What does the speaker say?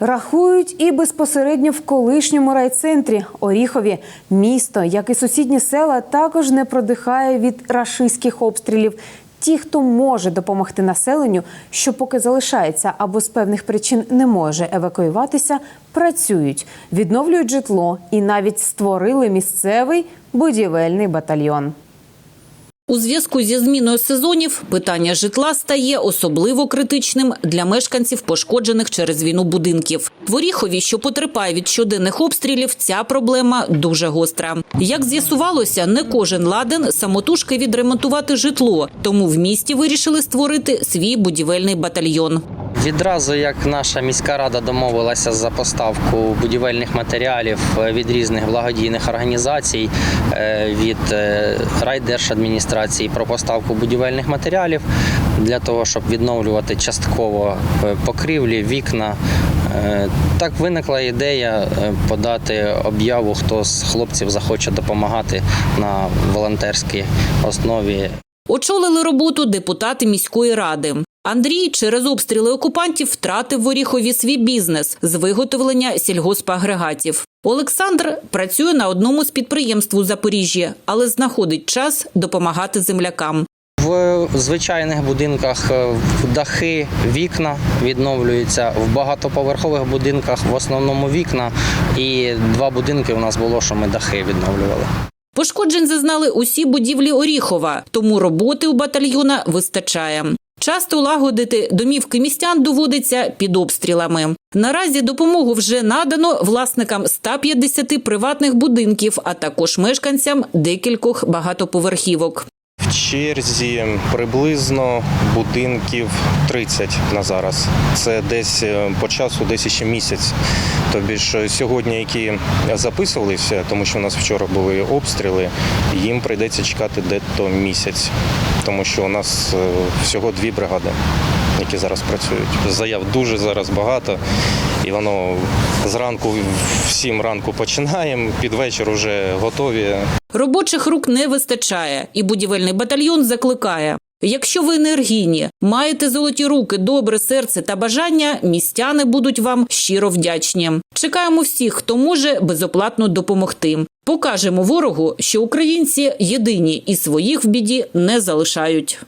Рахують і безпосередньо в колишньому райцентрі Оріхові. Місто, як і сусідні села, також не продихає від рашистських обстрілів. Ті, хто може допомогти населенню, що поки залишається або з певних причин не може евакуюватися, працюють, відновлюють житло і навіть створили місцевий будівельний батальйон. У зв'язку зі зміною сезонів питання житла стає особливо критичним для мешканців пошкоджених через війну будинків. В Оріхові, що потерпає від щоденних обстрілів, ця проблема дуже гостра. Як з'ясувалося, не кожен ладен самотужки відремонтувати житло, тому в місті вирішили створити свій будівельний батальйон. Відразу як наша міська рада домовилася за поставку будівельних матеріалів е, від різних благодійних організацій, е, від е, райдержадміністрації про поставку будівельних матеріалів для того, щоб відновлювати частково покрівлі, вікна. Так виникла ідея подати об'яву, хто з хлопців захоче допомагати на волонтерській основі Очолили роботу депутати міської ради. Андрій через обстріли окупантів втратив в Оріхові свій бізнес з виготовлення сільгоспагрегатів. Олександр працює на одному з підприємств у Запоріжжі, але знаходить час допомагати землякам. В звичайних будинках е, дахи, вікна відновлюються. В багатоповерхових будинках в основному вікна. І два будинки у нас було, що ми дахи відновлювали. Пошкоджень зазнали усі будівлі Оріхова, тому роботи у батальйона вистачає. Часто лагодити домівки містян доводиться під обстрілами. Наразі допомогу вже надано власникам 150 приватних будинків, а також мешканцям декількох багатоповерхівок. Черзі приблизно будинків 30 на зараз. Це десь е, по часу, десь ще місяць. Тобі ж сьогодні, які записувалися, тому що у нас вчора були обстріли, їм прийдеться чекати дето місяць, тому що у нас е, всього дві бригади, які зараз працюють. Заяв дуже зараз багато, і воно зранку в 7 ранку починаємо, під вечір вже готові. Робочих рук не вистачає, і будівельний батальйон закликає. Якщо ви енергійні, маєте золоті руки, добре серце та бажання, містяни будуть вам щиро вдячні. Чекаємо всіх, хто може безоплатно допомогти. Покажемо ворогу, що українці єдині і своїх в біді не залишають.